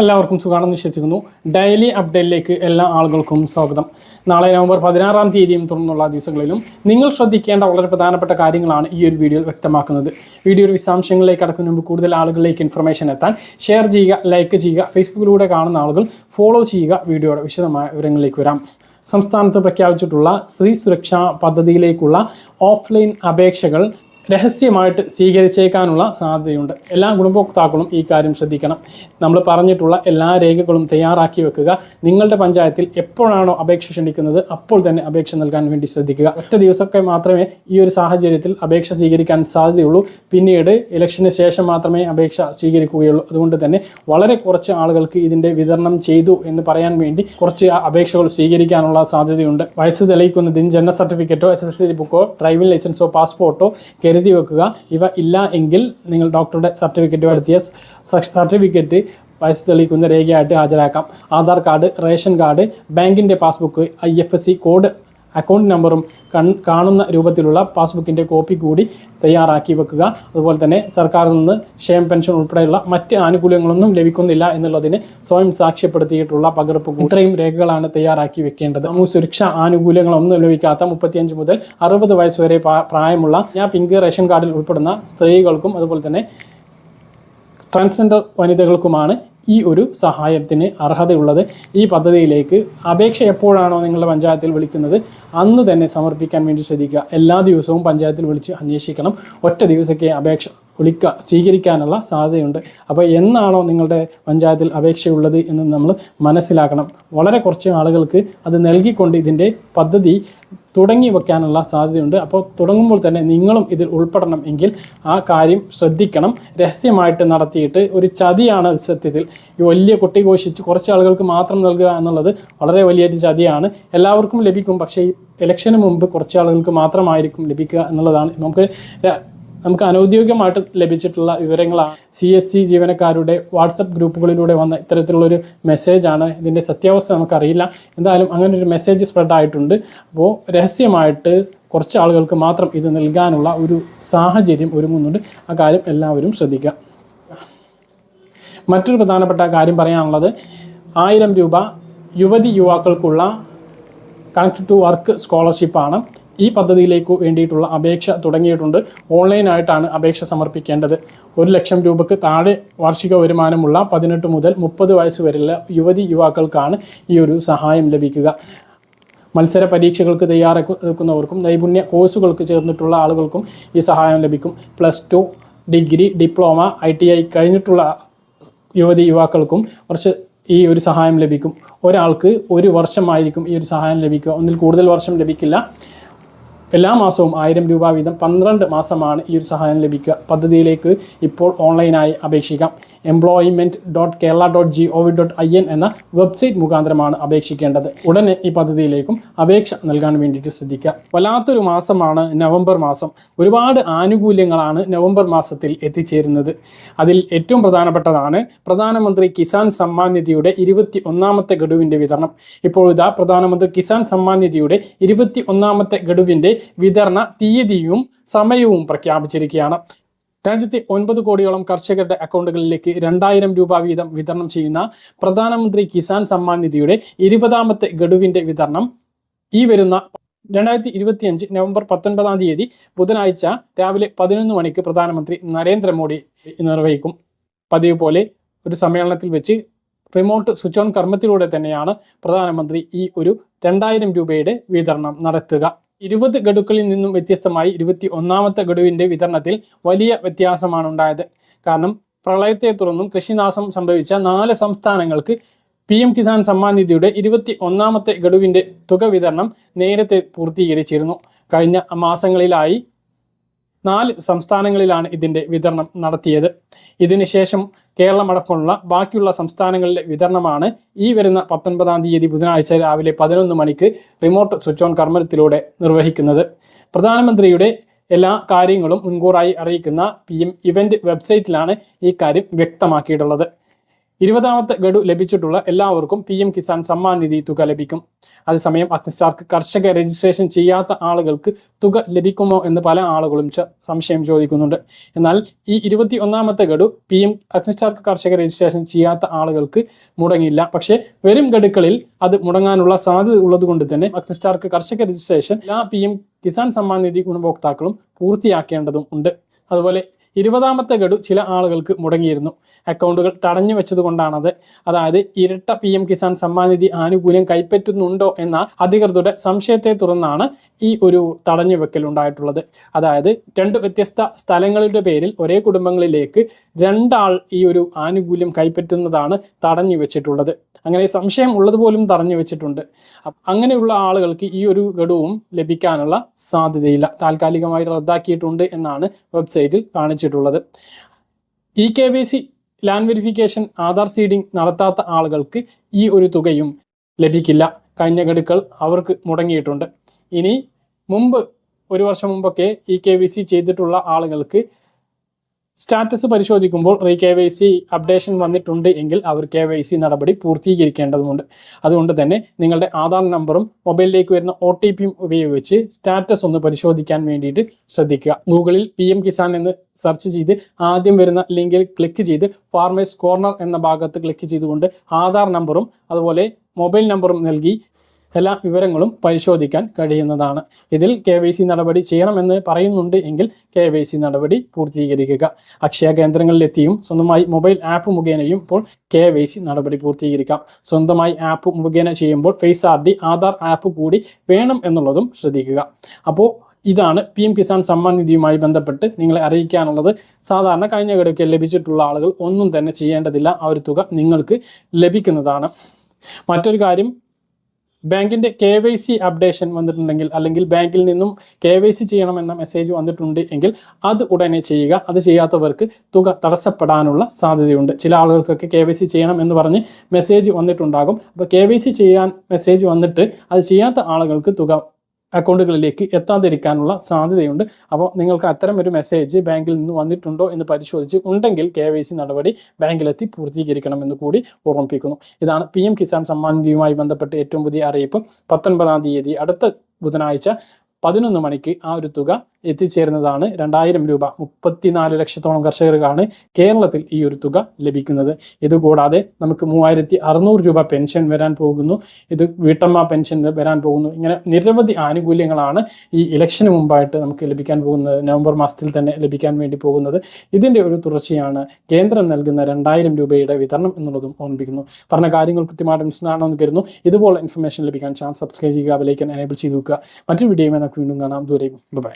എല്ലാവർക്കും സുഖാണെന്ന് വിശ്വസിക്കുന്നു. ഡെയിലി അപ്ഡേറ്റിലേക്ക് എല്ലാ ആളുകൾക്കും സ്വാഗതം. നാളെ നവംബർ പതിനാറാം തീയതിയും തുടർന്നുള്ള ദിവസങ്ങളിലും നിങ്ങൾ ശ്രദ്ധിക്കേണ്ട വളരെ പ്രധാനപ്പെട്ട കാര്യങ്ങളാണ് ഈ ഒരു വീഡിയോയിൽ വ്യക്തമാക്കുന്നത്. വീഡിയോയുടെ വിശദാംശങ്ങളിലേക്ക് കടക്കുന്നതിന് മുമ്പ് കൂടുതൽ ആളുകളിലേക്ക് ഇൻഫർമേഷൻ എത്താൻ ഷെയർ ചെയ്യുക ലൈക്ക് ചെയ്യുക ഫേസ്ബുക്കിലൂടെ കാണുന്ന ആളുകൾ ഫോളോ ചെയ്യുക വീഡിയോയുടെ വിശദമായ വിവരങ്ങളിലേക്ക് വരാം. സംസ്ഥാനത്ത് പ്രഖ്യാപിച്ചിട്ടുള്ള സ്ത്രീ സുരക്ഷാ പദ്ധതിയിലേക്കുള്ള ഓഫ്ലൈൻ അപേക്ഷകൾ രഹസ്യമായിട്ട് സ്വീകരിച്ചേക്കാനുള്ള സാധ്യതയുണ്ട്. എല്ലാ ഗുണഭോക്താക്കളും ഈ കാര്യം ശ്രദ്ധിക്കണം. നമ്മൾ പറഞ്ഞിട്ടുള്ള എല്ലാ രേഖകളും തയ്യാറാക്കി വെക്കുക. നിങ്ങളുടെ പഞ്ചായത്തിൽ എപ്പോഴാണോ അപേക്ഷ ക്ഷണിക്കുന്നത് അപ്പോൾ തന്നെ അപേക്ഷ നൽകാൻ വേണ്ടി ശ്രദ്ധിക്കുക. ഒറ്റ ദിവസമൊക്കെ മാത്രമേ ഈ ഒരു സാഹചര്യത്തിൽ അപേക്ഷ സ്വീകരിക്കാൻ സാധ്യതയുള്ളൂ. പിന്നീട് ഇലക്ഷന് ശേഷം മാത്രമേ അപേക്ഷ സ്വീകരിക്കുകയുള്ളൂ. അതുകൊണ്ട് തന്നെ വളരെ കുറച്ച് ആളുകൾക്ക് ഇതിന്റെ വിതരണം ചെയ്തു എന്ന് പറയാൻ വേണ്ടി കുറച്ച് അപേക്ഷകൾ സ്വീകരിക്കാനുള്ള സാധ്യതയുണ്ട്. വയസ്സ് തെളിയിക്കുന്നതിന് ജനന സർട്ടിഫിക്കറ്റോ എസ് എസ് എൽ ബുക്കോ ഡ്രൈവിംഗ് ലൈസൻസോ പാസ്പോർട്ടോ കരുതി വെക്കുക. ഇവ ഇല്ല എങ്കിൽ നിങ്ങൾ ഡോക്ടറുടെ സർട്ടിഫിക്കറ്റ് വരുത്തിയ സർട്ടിഫിക്കറ്റ് വയസ്സ് തെളിയിക്കുന്ന രേഖയായിട്ട് ഹാജരാക്കാം. ആധാർ കാർഡ് റേഷൻ കാർഡ് ബാങ്കിന്റെ passbook I F S C code account നമ്പറും കാണുന്ന രൂപത്തിലുള്ള പാസ്ബുക്കിന്റെ കോപ്പി കൂടി തയ്യാറാക്കി വെക്കുക അതുപോലെ തന്നെ സർക്കാരിൽ നിന്ന് ക്ഷേമ പെൻഷൻ ഉൾപ്പെടെയുള്ള മറ്റ് ആനുകൂല്യങ്ങളൊന്നും ലഭിക്കുന്നില്ല എന്നുള്ളതിന് സ്വയം സാക്ഷ്യപ്പെടുത്തിയിട്ടുള്ള പകർപ്പ്. ഇത്രയും രേഖകളാണ് തയ്യാറാക്കി വെക്കേണ്ടത് നമുക്ക് സുരക്ഷാ ആനുകൂല്യങ്ങളൊന്നും ലഭിക്കാത്ത മുപ്പത്തിയഞ്ച് മുതൽ അറുപത് വയസ്സ് വരെ പ്രായമുള്ള ഞാൻ പിങ്ക് റേഷൻ കാർഡിൽ ഉൾപ്പെടുന്ന സ്ത്രീകൾക്കും അതുപോലെ തന്നെ ട്രാൻസ്ജെൻഡർ വനിതകൾക്കുമാണ് ഈ ഒരു സഹായത്തിന് അർഹതയുള്ളത് ഈ പദ്ധതിയിലേക്ക് അപേക്ഷ എപ്പോഴാണോ നിങ്ങളുടെ പഞ്ചായത്തിൽ വിളിക്കുന്നത് അന്ന് തന്നെ സമർപ്പിക്കാൻ വേണ്ടി ശ്രദ്ധിക്കുക. എല്ലാ ദിവസവും പഞ്ചായത്തിൽ വിളിച്ച് അന്വേഷിക്കണം. ഒറ്റ ദിവസക്കെ അപേക്ഷ വിളിക്കുക സ്വീകരിക്കാനുള്ള സാധ്യതയുണ്ട്. അപ്പോൾ എന്നാണോ നിങ്ങളുടെ പഞ്ചായത്തിൽ അപേക്ഷയുള്ളത് എന്ന് നമ്മൾ മനസ്സിലാക്കണം. വളരെ കുറച്ച് ആളുകൾക്ക് അത് നൽകിക്കൊണ്ട് ഇതിന്റെ പദ്ധതി തുടങ്ങി വെക്കാനുള്ള സാധ്യതയുണ്ട്. അപ്പോൾ തുടങ്ങുമ്പോൾ തന്നെ നിങ്ങളും ഇതിൽ ഉൾപ്പെടണം എങ്കിൽ ആ കാര്യം ശ്രദ്ധിക്കണം. രഹസ്യമായിട്ട് നടത്തിയിട്ട് ഒരു ചതിയാണ് സത്യത്തിൽ. ഈ വലിയ കുട്ടി ഘോഷിച്ച് കുറച്ച് ആളുകൾക്ക് മാത്രം നൽകുക എന്നുള്ളത് വളരെ വലിയൊരു ചതിയാണ്. എല്ലാവർക്കും ലഭിക്കും. പക്ഷേ ഇലക്ഷന് മുമ്പ് കുറച്ച് ആളുകൾക്ക് മാത്രമായിരിക്കും ലഭിക്കുക എന്നുള്ളതാണ്. നമുക്ക് നമുക്ക് അനൗദ്യോഗികമായിട്ട് ലഭിച്ചിട്ടുള്ള വിവരങ്ങളാണ്. സി എസ് സി ജീവനക്കാരുടെ വാട്സപ്പ് ഗ്രൂപ്പുകളിലൂടെ വന്ന ഇത്തരത്തിലുള്ളൊരു മെസ്സേജാണ് ഇതിന്റെ സത്യാവസ്ഥ നമുക്കറിയില്ല. എന്തായാലും അങ്ങനെ ഒരു മെസ്സേജ് സ്പ്രെഡ് ആയിട്ടുണ്ട്. അപ്പോൾ രഹസ്യമായിട്ട് കുറച്ച് ആളുകൾക്ക് മാത്രം ഇത് നൽകാനുള്ള ഒരു സാഹചര്യം ഒരുങ്ങുന്നുണ്ട്. ആ കാര്യം എല്ലാവരും ശ്രദ്ധിക്കുക മറ്റൊരു പ്രധാനപ്പെട്ട കാര്യം പറയാനുള്ളത് ആയിരം രൂപ യുവതി യുവാക്കൾക്കുള്ള കണക്ട് ടു വർക്ക് സ്കോളർഷിപ്പാണ് ഈ പദ്ധതിയിലേക്ക് വേണ്ടിയിട്ടുള്ള അപേക്ഷ തുടങ്ങിയിട്ടുണ്ട്. ഓൺലൈനായിട്ടാണ് അപേക്ഷ സമർപ്പിക്കേണ്ടത്. ഒരു ലക്ഷം രൂപയ്ക്ക് താഴെ വാർഷിക വരുമാനമുള്ള പതിനെട്ട് മുതൽ മുപ്പത് വയസ്സ് വരെയുള്ള യുവതി യുവാക്കൾക്കാണ് ഈ ഒരു സഹായം ലഭിക്കുക. മത്സര പരീക്ഷകൾക്ക് തയ്യാറെടുക്കുന്നവർക്കും നൈപുണ്യ കോഴ്സുകൾക്ക് ചേർന്നിട്ടുള്ള ആളുകൾക്കും ഈ സഹായം ലഭിക്കും. Plus two degree diploma I T I കഴിഞ്ഞിട്ടുള്ള യുവതി യുവാക്കൾക്കും കുറച്ച് ഈ ഒരു സഹായം ലഭിക്കും. ഒരാൾക്ക് ഒരു വർഷമായിരിക്കും ഈ ഒരു സഹായം ലഭിക്കുക. ഒന്നിൽ കൂടുതൽ വർഷം ലഭിക്കില്ല. എല്ലാ മാസവും ആയിരം രൂപ വീതം പന്ത്രണ്ട് മാസമാണ് ഈ ഒരു സഹായം ലഭിക്കുക. പദ്ധതിയിലേക്ക് ഇപ്പോൾ ഓൺലൈനായി അപേക്ഷിക്കാം. Employment dot Kerala dot G O V dot I N എന്ന വെബ്സൈറ്റ് മുഖാന്തരമാണ് അപേക്ഷിക്കേണ്ടത്. ഉടനെ ഈ പദ്ധതിയിലേക്കും അപേക്ഷ നൽകാൻ വേണ്ടിയിട്ട് ശ്രദ്ധിക്കുക. വല്ലാത്തൊരു മാസമാണ് നവംബർ മാസം. ഒരുപാട് ആനുകൂല്യങ്ങളാണ് നവംബർ മാസത്തിൽ എത്തിച്ചേരുന്നത്. അതിൽ ഏറ്റവും പ്രധാനപ്പെട്ടതാണ് പ്രധാനമന്ത്രി കിസാൻ സമ്മാൻ നിധിയുടെ ഇരുപത്തി ഒന്നാമത്തെ ഗഡുവിന്റെ വിതരണം. ഇപ്പോൾ ഇതാ പ്രധാനമന്ത്രി കിസാൻ സമ്മാൻ നിധിയുടെ ഇരുപത്തി ഒന്നാമത്തെ ഗഡുവിന്റെ വിതരണ തീയതിയും സമയവും പ്രഖ്യാപിച്ചിരിക്കുകയാണ്. രാജ്യത്തെ ഒൻപത് കോടിയോളം കർഷകരുടെ അക്കൗണ്ടുകളിലേക്ക് രണ്ടായിരം രൂപ വീതം വിതരണം ചെയ്യുന്ന പ്രധാനമന്ത്രി കിസാൻ സമ്മാൻ നിധിയുടെ ഇരുപതാമത്തെ ഗഡുവിന്റെ വിതരണം. ഈ വരുന്ന രണ്ടായിരത്തി ഇരുപത്തിയഞ്ച് നവംബർ പത്തൊൻപതാം തീയതി ബുധനാഴ്ച രാവിലെ പതിനൊന്ന് മണിക്ക് പ്രധാനമന്ത്രി നരേന്ദ്രമോദി നിർവഹിക്കും. പതിവ് പോലെ ഒരു സമ്മേളനത്തിൽ വെച്ച് റിമോട്ട് സ്വിച്ച് ഓൺ കർമ്മത്തിലൂടെ തന്നെയാണ് പ്രധാനമന്ത്രി ഈ ഒരു രണ്ടായിരം രൂപയുടെ വിതരണം നടത്തുക. ഇരുപത് ഗഡുക്കളിൽ നിന്നും വ്യത്യസ്തമായി ഇരുപത്തി ഒന്നാമത്തെ ഗഡുവിന്റെ വിതരണത്തിൽ വലിയ വ്യത്യാസമാണ് ഉണ്ടായത് കാരണം പ്രളയത്തെ തുടർന്നും കൃഷിനാശം സംഭവിച്ച നാല് സംസ്ഥാനങ്ങൾക്ക് പി എം കിസാൻ സമ്മാൻ നിധിയുടെ ഇരുപത്തി ഒന്നാമത്തെ ഗഡുവിന്റെ തുക വിതരണം നേരത്തെ പൂർത്തീകരിച്ചിരുന്നു. കഴിഞ്ഞ മാസങ്ങളിലായി നാല് സംസ്ഥാനങ്ങളിലാണ് ഇതിന്റെ വിതരണം നടത്തിയത്. ഇതിനുശേഷം കേരളമടക്കമുള്ള ബാക്കിയുള്ള സംസ്ഥാനങ്ങളിലെ വിതരണമാണ് ഈ വരുന്ന പത്തൊൻപതാം തീയതി ബുധനാഴ്ച രാവിലെ പതിനൊന്ന് മണിക്ക് റിമോട്ട് സ്വിച്ച് ഓൺ കർമ്മത്തിലൂടെ നിർവഹിക്കുന്നത്. പ്രധാനമന്ത്രിയുടെ എല്ലാ കാര്യങ്ങളും മുൻകൂറായി അറിയിക്കുന്ന പി എം ഇവന്റ് വെബ്സൈറ്റിലാണ് ഈ കാര്യം വ്യക്തമാക്കിയിട്ടുള്ളത്. ഇരുപതാമത്തെ ഗഡു ലഭിച്ചിട്ടുള്ള എല്ലാവർക്കും പി എം കിസാൻ സമ്മാൻ നിധി തുക ലഭിക്കും. അതേസമയം അഗ്നിസ്റ്റാർക്ക് കർഷക രജിസ്ട്രേഷൻ ചെയ്യാത്ത ആളുകൾക്ക് തുക ലഭിക്കുമോ എന്ന് പല ആളുകളും സംശയം ചോദിക്കുന്നുണ്ട്. എന്നാൽ ഈ ഇരുപത്തി ഒന്നാമത്തെ ഗഡു പി എം അഗ്നിസ്റ്റാർക്ക് കർഷക രജിസ്ട്രേഷൻ ചെയ്യാത്ത ആളുകൾക്ക് മുടങ്ങില്ല പക്ഷേ വരും ഗഡുക്കളിൽ അത് മുടങ്ങാനുള്ള സാധ്യത ഉള്ളത് കൊണ്ട് തന്നെ അഗ്നിസ്റ്റാർക്ക് കർഷക രജിസ്ട്രേഷൻ എല്ലാ പി എം കിസാൻ സമ്മാൻ നിധി ഗുണഭോക്താക്കളും പൂർത്തിയാക്കേണ്ടതും ഉണ്ട്. അതുപോലെ ഇരുപതാമത്തെ ഗഡു ചില ആളുകൾക്ക് മുടങ്ങിയിരുന്നു. അക്കൗണ്ടുകൾ തടഞ്ഞു വെച്ചതുകൊണ്ടാണത്. അതായത് ഇരട്ട പി എം കിസാൻ സമ്മാൻ നിധി ആനുകൂല്യം കൈപ്പറ്റുന്നുണ്ടോ എന്ന അധികൃതരുടെ സംശയത്തെ തുടർന്നാണ് ഈ ഒരു തടഞ്ഞു വെക്കൽ ഉണ്ടായിട്ടുള്ളത്. അതായത് രണ്ട് വ്യത്യസ്ത സ്ഥലങ്ങളുടെ പേരിൽ ഒരേ കുടുംബങ്ങളിലേക്ക് രണ്ടാൾ ഈ ഒരു ആനുകൂല്യം കൈപ്പറ്റുന്നതാണ് തടഞ്ഞു വെച്ചിട്ടുള്ളത്. അങ്ങനെ സംശയം ഉള്ളത് പോലും തടഞ്ഞു വെച്ചിട്ടുണ്ട്. അങ്ങനെയുള്ള ആളുകൾക്ക് ഈ ഒരു ഗഡുവും ലഭിക്കാനുള്ള സാധ്യതയില്ല. താൽക്കാലികമായി റദ്ദാക്കിയിട്ടുണ്ട് എന്നാണ് വെബ്സൈറ്റിൽ കാണിച്ചിട്ടുള്ളത് e K V C land verification Aadhaar seeding നടത്താത്ത ആളുകൾക്ക് ഈ ഒരു തുകയും ലഭിക്കില്ല. കഴിഞ്ഞ ഗഡുക്കൾ അവർക്ക് മുടങ്ങിയിട്ടുണ്ട്. ഇനി മുമ്പ് ഒരു വർഷം മുമ്പൊക്കെ ഇ കെ വി സി ചെയ്തിട്ടുള്ള ആളുകൾക്ക് സ്റ്റാറ്റസ് പരിശോധിക്കുമ്പോൾ re K Y C updation വന്നിട്ടുണ്ട് എങ്കിൽ അവർ കെ വൈ സി നടപടി പൂർത്തീകരിക്കേണ്ടതുണ്ട്. അതുകൊണ്ട് തന്നെ നിങ്ങളുടെ ആധാർ നമ്പറും മൊബൈലിലേക്ക് വരുന്ന ഒ ടി പിയും ഉപയോഗിച്ച് സ്റ്റാറ്റസ് ഒന്ന് പരിശോധിക്കാൻ വേണ്ടിയിട്ട് ശ്രദ്ധിക്കുക. ഗൂഗിളിൽ പി എം കിസാൻ എന്ന് സെർച്ച് ചെയ്ത് ആദ്യം വരുന്ന ലിങ്കിൽ ക്ലിക്ക് ചെയ്ത് ഫാർമേഴ്സ് കോർണർ എന്ന ഭാഗത്ത് ക്ലിക്ക് ചെയ്തുകൊണ്ട് ആധാർ നമ്പറും അതുപോലെ മൊബൈൽ നമ്പറും നൽകി എല്ലാ വിവരങ്ങളും പരിശോധിക്കാൻ കഴിയുന്നതാണ്. ഇതിൽ കെ വൈ സി നടപടി ചെയ്യണമെന്ന് പറയുന്നുണ്ട് എങ്കിൽ കെ വൈ സി നടപടി പൂർത്തീകരിക്കുക. അക്ഷയ കേന്ദ്രങ്ങളിലെത്തിയും സ്വന്തമായി മൊബൈൽ ആപ്പ് മുഖേനയും ഇപ്പോൾ കെ വൈ സി നടപടി പൂർത്തീകരിക്കാം. സ്വന്തമായി ആപ്പ് മുഖേന ചെയ്യുമ്പോൾ face R D Aadhaar app കൂടി വേണം എന്നുള്ളതും ശ്രദ്ധിക്കുക. അപ്പോൾ ഇതാണ് പി എം കിസാൻ സമ്മാൻ നിധിയുമായി ബന്ധപ്പെട്ട് നിങ്ങളെ അറിയിക്കാനുള്ളത്. സാധാരണ കഴിഞ്ഞ ഘടകത്തിൽ ലഭിച്ചിട്ടുള്ള ആളുകൾ ഒന്നും തന്നെ ചെയ്യേണ്ടതില്ല. ആ ഒരു തുക നിങ്ങൾക്ക് ലഭിക്കുന്നതാണ്. മറ്റൊരു കാര്യം ബാങ്കിന്റെ കെ വൈ സി അപ്ഡേഷൻ വന്നിട്ടുണ്ടെങ്കിൽ അല്ലെങ്കിൽ ബാങ്കിൽ നിന്നും കെ വൈ സി ചെയ്യണമെന്ന മെസ്സേജ് വന്നിട്ടുണ്ട് എങ്കിൽ അത് ഉടനെ ചെയ്യുക. അത് ചെയ്യാത്തവർക്ക് തുക തടസ്സപ്പെടാനുള്ള സാധ്യതയുണ്ട്. ചില ആളുകൾക്കൊക്കെ കെ വൈ സി ചെയ്യണം എന്ന് പറഞ്ഞ് മെസ്സേജ് വന്നിട്ടുണ്ടാകും. അപ്പോൾ കെ വൈ സി ചെയ്യാൻ മെസ്സേജ് വന്നിട്ട് അത് ചെയ്യാത്ത ആളുകൾക്ക് തുക അക്കൗണ്ടുകളിലേക്ക് എത്താതിരിക്കാനുള്ള സാധ്യതയുണ്ട്. അപ്പോൾ നിങ്ങൾക്ക് അത്തരം ഒരു മെസ്സേജ് ബാങ്കിൽ നിന്ന് വന്നിട്ടുണ്ടോ എന്ന് പരിശോധിച്ച് ഉണ്ടെങ്കിൽ കെ വൈ സി നടപടി ബാങ്കിലെത്തി പൂർത്തീകരിക്കണമെന്ന് കൂടി ഓർമ്മിപ്പിക്കുന്നു. ഇതാണ് പി എം കിസാൻ സമ്മാൻ നിധിയുമായി ബന്ധപ്പെട്ട് ഏറ്റവും പുതിയ അറിയിപ്പ്. പത്തൊൻപതാം തീയതി അടുത്ത ബുധനാഴ്ച പതിനൊന്ന് മണിക്ക് ആ ഒരു തുക എത്തിച്ചേരുന്നതാണ്. രണ്ടായിരം രൂപ മുപ്പത്തിനാല് ലക്ഷത്തോളം കർഷകർക്കാണ് കേരളത്തിൽ ഈ ഒരു തുക ലഭിക്കുന്നത്. ഇതുകൂടാതെ നമുക്ക് മൂവായിരത്തി അറുന്നൂറ് രൂപ പെൻഷൻ വരാൻ പോകുന്നു. ഇത് വീട്ടമ്മ പെൻഷൻ വരാൻ പോകുന്നു. ഇങ്ങനെ നിരവധി ആനുകൂല്യങ്ങളാണ് ഈ ഇലക്ഷന് മുമ്പായിട്ട് നമുക്ക് ലഭിക്കാൻ പോകുന്നത്. നവംബർ മാസത്തിൽ തന്നെ ലഭിക്കാൻ വേണ്ടി പോകുന്നത്. ഇതിന്റെ ഒരു തുടർച്ചയാണ് കേന്ദ്രം നൽകുന്ന രണ്ടായിരം രൂപയുടെ വിതരണം എന്നുള്ളതും ഓർമ്മിപ്പിക്കുന്നു. പറഞ്ഞ കാര്യങ്ങൾ കൃത്യമായിട്ട് മനസ്സിലാണോ എന്ന് കരുതുന്നു. ഇതുപോലെ ഇൻഫർമേഷൻ ലഭിക്കാൻ ചാനൽ സബ്സ്ക്രൈബ് ചെയ്യുക ബെലൈക്കൻ എനേബിൾ ചെയ്ത് വെക്കുക. മറ്റൊരു വീഡിയോയുമായി നമുക്ക് വീണ്ടും കാണാം. ദൂരേക്കും ബൈ